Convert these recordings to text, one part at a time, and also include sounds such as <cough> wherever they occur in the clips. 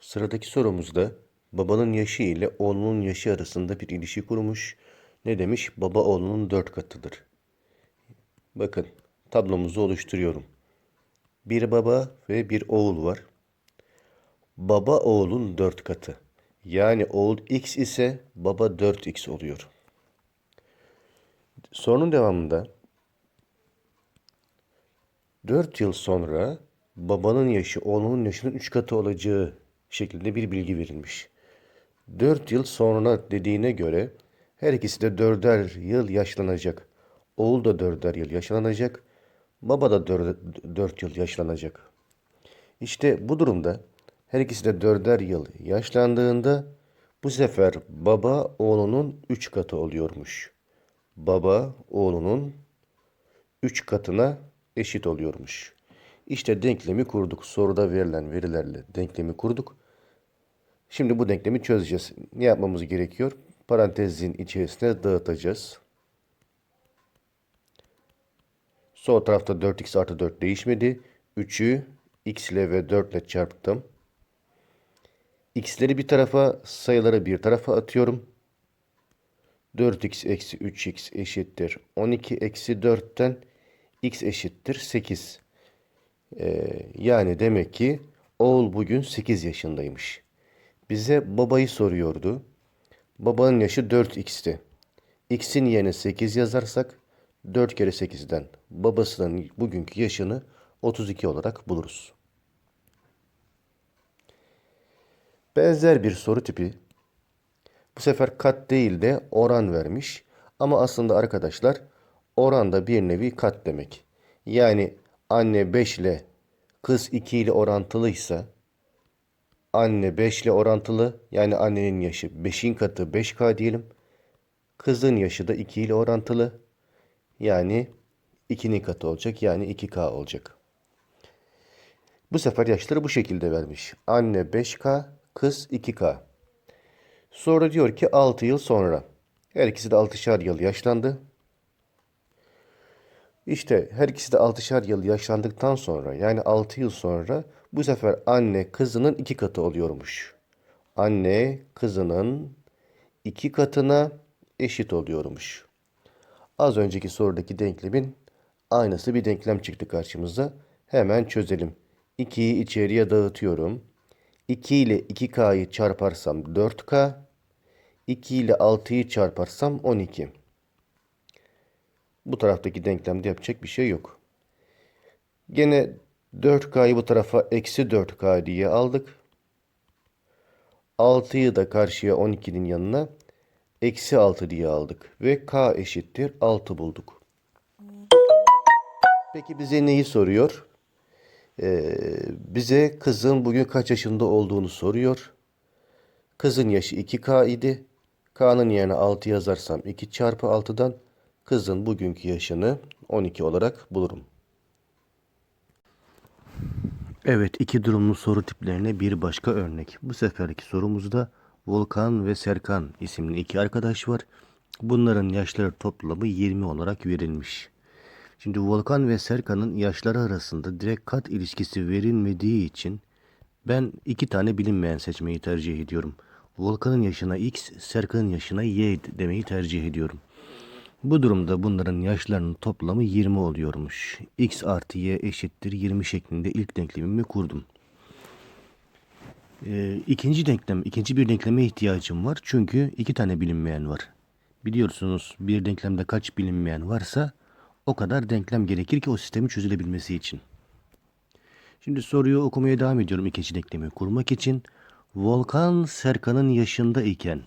Sıradaki sorumuzda babanın yaşı ile oğlunun yaşı arasında bir ilişki kurmuş. Ne demiş? Baba oğlunun dört katıdır. Bakın tablomuzu oluşturuyorum. Bir baba ve bir oğul var. Baba oğlun dört katı. Yani oğul x ise baba 4x oluyor. Sorunun devamında 4 yıl sonra babanın yaşı oğlunun yaşının 3 katı olacağı şeklinde bir bilgi verilmiş. 4 yıl sonra dediğine göre her ikisi de 4'er yıl yaşlanacak. Oğul da 4'er yıl yaşlanacak. Baba da 4 yıl yaşlanacak. İşte bu durumda her ikisi de 4'er yıl yaşlandığında bu sefer baba oğlunun 3 katı oluyormuş. Baba oğlunun 3 katına eşit oluyormuş. İşte denklemi kurduk. Soruda verilen verilerle denklemi kurduk. Şimdi bu denklemi çözeceğiz. Ne yapmamız gerekiyor? Parantezin içerisine dağıtacağız. Sol tarafta 4x artı 4 değişmedi. 3'ü x ile ve 4 ile çarptım. x'leri bir tarafa, sayıları bir tarafa atıyorum. 4x eksi 3x eşittir. 12 eksi 4'ten x eşittir 8. Ee, yani demek ki oğul bugün 8 yaşındaymış. Bize babayı soruyordu. Babanın yaşı 4x'ti. x'in yerine 8 yazarsak 4 kere 8'den babasının bugünkü yaşını 32 olarak buluruz. Benzer bir soru tipi. Bu sefer kat değil de oran vermiş. Ama aslında arkadaşlar oran da bir nevi kat demek. Yani anne 5 ile kız 2 ile orantılıysa anne 5 ile orantılı yani annenin yaşı 5'in katı 5K diyelim. Kızın yaşı da 2 ile orantılı. Yani 2'nin katı olacak yani 2K olacak. Bu sefer yaşları bu şekilde vermiş. Anne 5K, kız 2K. Sonra diyor ki 6 yıl sonra. Her ikisi de 6'şar yıl yaşlandı. İşte her ikisi de 6'şar yıl yaşlandıktan sonra yani 6 yıl sonra bu sefer anne kızının iki katı oluyormuş. Anne kızının iki katına eşit oluyormuş. Az önceki sorudaki denklemin aynısı bir denklem çıktı karşımıza. Hemen çözelim. 2'yi içeriye dağıtıyorum. 2 ile 2K'yı çarparsam 4K. 2 ile 6'yı çarparsam 12. Bu taraftaki denklemde yapacak bir şey yok. Gene 4K'yı bu tarafa eksi 4K diye aldık. 6'yı da karşıya 12'nin yanına eksi 6 diye aldık. Ve K eşittir 6 bulduk. Peki bize neyi soruyor? Ee, bize kızın bugün kaç yaşında olduğunu soruyor. Kızın yaşı 2K idi. K'nın yerine 6 yazarsam 2 çarpı 6'dan kızın bugünkü yaşını 12 olarak bulurum. Evet, iki durumlu soru tiplerine bir başka örnek. Bu seferki sorumuzda Volkan ve Serkan isimli iki arkadaş var. Bunların yaşları toplamı 20 olarak verilmiş. Şimdi Volkan ve Serkan'ın yaşları arasında direkt kat ilişkisi verilmediği için ben iki tane bilinmeyen seçmeyi tercih ediyorum. Volkan'ın yaşına X, Serkan'ın yaşına Y demeyi tercih ediyorum. Bu durumda bunların yaşlarının toplamı 20 oluyormuş. X artı Y eşittir 20 şeklinde ilk denklemimi kurdum. Ee, ikinci denklem, ikinci bir denkleme ihtiyacım var. Çünkü iki tane bilinmeyen var. Biliyorsunuz bir denklemde kaç bilinmeyen varsa o kadar denklem gerekir ki o sistemi çözülebilmesi için. Şimdi soruyu okumaya devam ediyorum ikinci denklemi kurmak için. Volkan Serkan'ın yaşında iken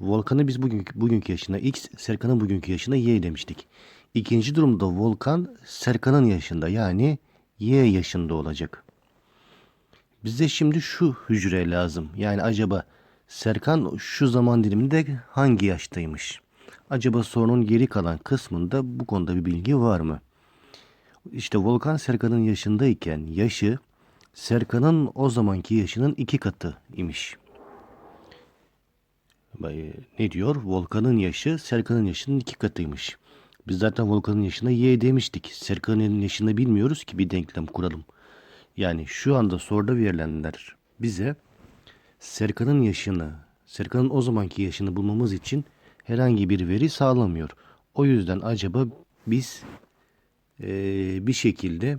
Volkan'ı biz bugünkü, bugünkü yaşına X, Serkan'ın bugünkü yaşına Y demiştik. İkinci durumda Volkan Serkan'ın yaşında yani Y yaşında olacak. Bize şimdi şu hücre lazım. Yani acaba Serkan şu zaman diliminde hangi yaştaymış? Acaba sorunun geri kalan kısmında bu konuda bir bilgi var mı? İşte Volkan Serkan'ın yaşındayken yaşı Serkan'ın o zamanki yaşının iki katı imiş. Ne diyor? Volkan'ın yaşı Serkan'ın yaşının iki katıymış. Biz zaten Volkan'ın yaşına Y demiştik. Serkan'ın yaşını bilmiyoruz ki bir denklem kuralım. Yani şu anda soruda verilenler bize Serkan'ın yaşını, Serkan'ın o zamanki yaşını bulmamız için herhangi bir veri sağlamıyor. O yüzden acaba biz eee, bir şekilde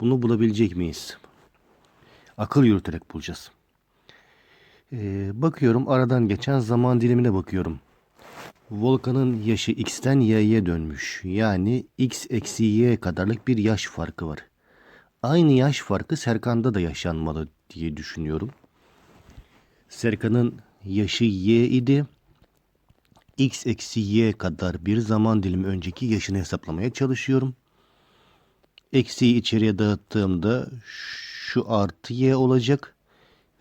bunu bulabilecek miyiz? Akıl yürüterek bulacağız. Eee, bakıyorum aradan geçen zaman dilimine bakıyorum. Volkan'ın yaşı x'ten y'ye dönmüş. Yani x eksi y kadarlık bir yaş farkı var. Aynı yaş farkı Serkan'da da yaşanmalı diye düşünüyorum. Serkan'ın yaşı y idi. x eksi y kadar bir zaman dilimi önceki yaşını hesaplamaya çalışıyorum. Eksiyi içeriye dağıttığımda şu artı y olacak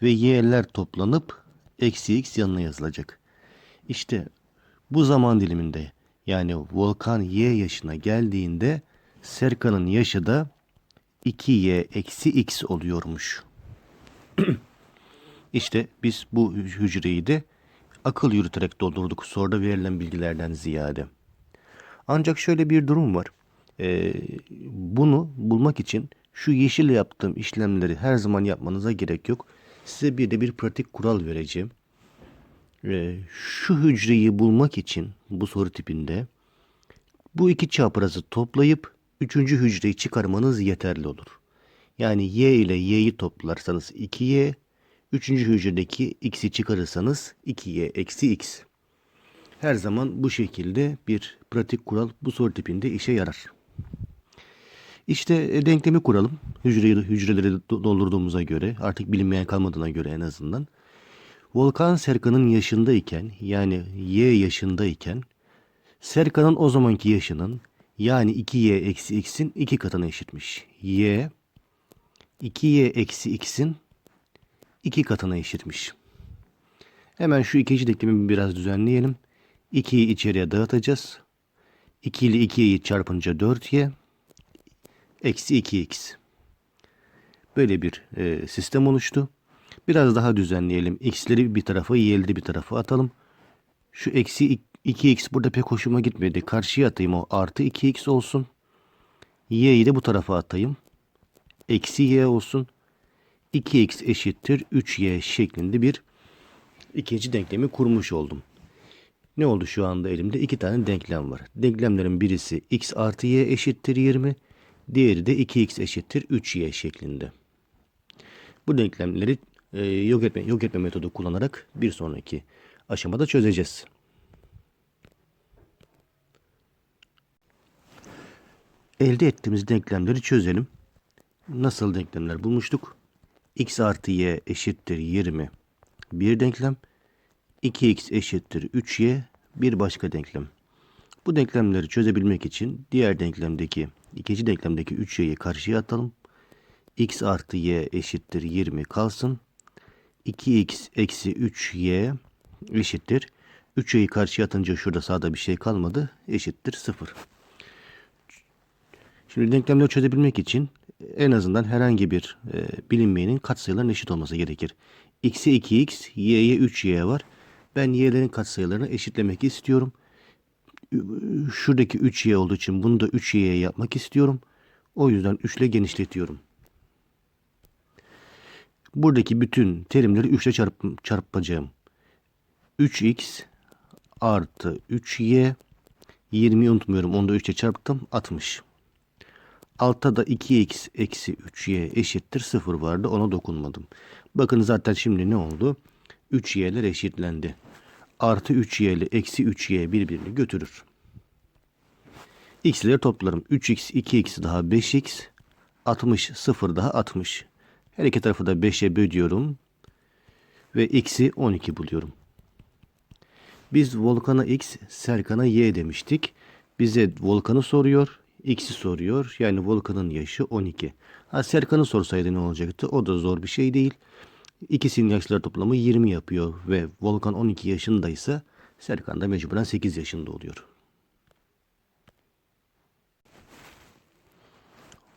ve y'ler toplanıp eksi x yanına yazılacak. İşte bu zaman diliminde yani Volkan y yaşına geldiğinde Serkan'ın yaşı da 2y eksi x oluyormuş. <clears throat> İşte biz bu hü- hücreyi de akıl yürüterek doldurduk soruda verilen bilgilerden ziyade. Ancak şöyle bir durum var. Ee, bunu bulmak için şu yeşille yaptığım işlemleri her zaman yapmanıza gerek yok. Size bir de bir pratik kural vereceğim. Ee, şu hücreyi bulmak için bu soru tipinde bu iki çaprazı toplayıp üçüncü hücreyi çıkarmanız yeterli olur. Yani y ile y'yi toplarsanız 2y, üçüncü hücredeki x'i çıkarırsanız 2y eksi x. Her zaman bu şekilde bir pratik kural bu soru tipinde işe yarar. İşte e, denklemi kuralım. Hücreyi, hücreleri do- doldurduğumuza göre artık bilinmeyen kalmadığına göre en azından. Volkan Serkan'ın yaşındayken yani y yaşındayken Serkan'ın o zamanki yaşının yani 2y eksi x'in 2 katına eşitmiş. y 2y eksi x'in 2 katına eşitmiş. Hemen şu ikinci denklemi biraz düzenleyelim. 2'yi içeriye dağıtacağız. 2 ile 2'yi çarpınca 4y eksi 2x. Böyle bir e, sistem oluştu. Biraz daha düzenleyelim. X'leri bir tarafa, y'leri bir tarafa atalım. Şu eksi 2x burada pek hoşuma gitmedi. Karşıya atayım o artı 2x olsun. Y'yi de bu tarafa atayım. Eksi y olsun. 2x eşittir 3y şeklinde bir ikinci denklemi kurmuş oldum. Ne oldu şu anda elimde? İki tane denklem var. Denklemlerin birisi x artı y eşittir 20. Diğeri de 2x eşittir 3y şeklinde. Bu denklemleri e, yok etme yok etme metodu kullanarak bir sonraki aşamada çözeceğiz. Elde ettiğimiz denklemleri çözelim. Nasıl denklemler bulmuştuk? x artı y eşittir 20 bir denklem. 2x eşittir 3y bir başka denklem. Bu denklemleri çözebilmek için diğer denklemdeki ikinci denklemdeki 3y'yi karşıya atalım. x artı y eşittir 20 kalsın. 2x eksi 3y eşittir. 3y'yi karşıya atınca şurada sağda bir şey kalmadı. Eşittir 0. Şimdi denklemleri çözebilmek için en azından herhangi bir e, bilinmeyenin katsayılarının eşit olması gerekir. x'e 2x, y'ye 3y var. Ben y'lerin katsayılarını eşitlemek istiyorum. Şuradaki 3y olduğu için bunu da 3y'ye yapmak istiyorum. O yüzden 3 ile genişletiyorum. Buradaki bütün terimleri 3 ile çarp, çarpacağım. 3x artı 3y 20'yi unutmuyorum. Onu da 3 ile çarptım. 60. Altta da 2x eksi 3y eşittir 0 vardı. Ona dokunmadım. Bakın zaten şimdi ne oldu? 3y'ler eşitlendi. Artı 3y ile eksi 3y birbirini götürür. x'leri toplarım. 3x 2x daha 5x. 60 0 daha 60. Her iki tarafı da 5'e bölüyorum. Ve x'i 12 buluyorum. Biz Volkan'a x, Serkan'a y demiştik. Bize Volkan'ı soruyor, x'i soruyor. Yani Volkan'ın yaşı 12. Ha Serkan'ı sorsaydı ne olacaktı? O da zor bir şey değil. İkisinin yaşları toplamı 20 yapıyor ve Volkan 12 yaşındaysa Serkan da mecburen 8 yaşında oluyor.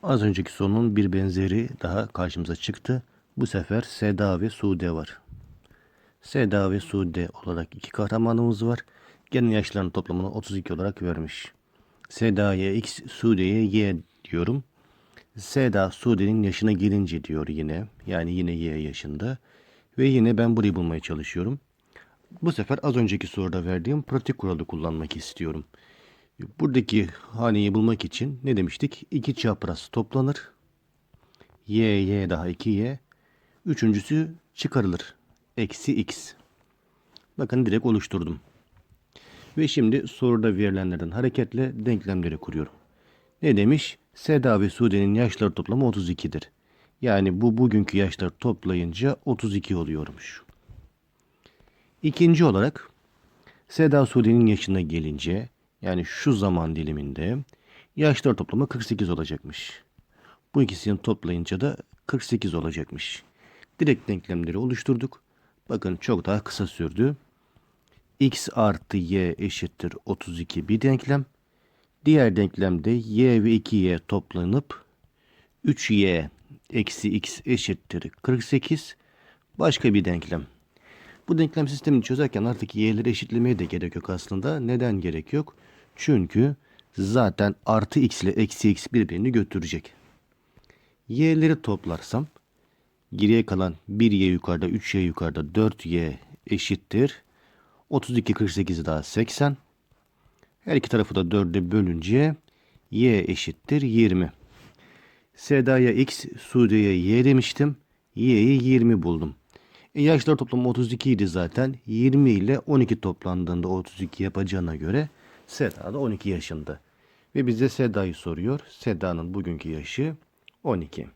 Az önceki sorunun bir benzeri daha karşımıza çıktı. Bu sefer Seda ve Sude var. Seda ve Sude olarak iki kahramanımız var. Genel yaşlarının toplamını 32 olarak vermiş. Seda'ya X, Sude'ye Y diyorum. Seda Sude'nin yaşına gelince diyor yine. Yani yine Y yaşında. Ve yine ben burayı bulmaya çalışıyorum. Bu sefer az önceki soruda verdiğim pratik kuralı kullanmak istiyorum. Buradaki haneyi bulmak için ne demiştik? İki çapraz toplanır. Y, Y daha 2Y. Üçüncüsü çıkarılır. Eksi X. Bakın direkt oluşturdum. Ve şimdi soruda verilenlerden hareketle denklemleri kuruyorum. Ne demiş? Seda ve Sude'nin yaşları toplamı 32'dir. Yani bu bugünkü yaşlar toplayınca 32 oluyormuş. İkinci olarak Seda Sude'nin yaşına gelince yani şu zaman diliminde yaşlar toplamı 48 olacakmış. Bu ikisini toplayınca da 48 olacakmış. Direkt denklemleri oluşturduk. Bakın çok daha kısa sürdü. x artı y eşittir 32 bir denklem. Diğer denklemde y ve 2y toplanıp 3y eksi x eşittir 48 başka bir denklem. Bu denklem sistemini çözerken artık y'leri eşitlemeye de gerek yok aslında. Neden gerek yok? Çünkü zaten artı x ile eksi x birbirini götürecek. y'leri toplarsam geriye kalan 1y yukarıda 3y yukarıda 4y eşittir. 32 48 daha 80. Her iki tarafı da 4'e bölünce y eşittir 20. Seda'ya x, Sude'ye y demiştim. Y'yi 20 buldum. E yaşlar toplamı 32 idi zaten. 20 ile 12 toplandığında 32 yapacağına göre Seda da 12 yaşında. Ve bize Seda'yı soruyor. Seda'nın bugünkü yaşı 12.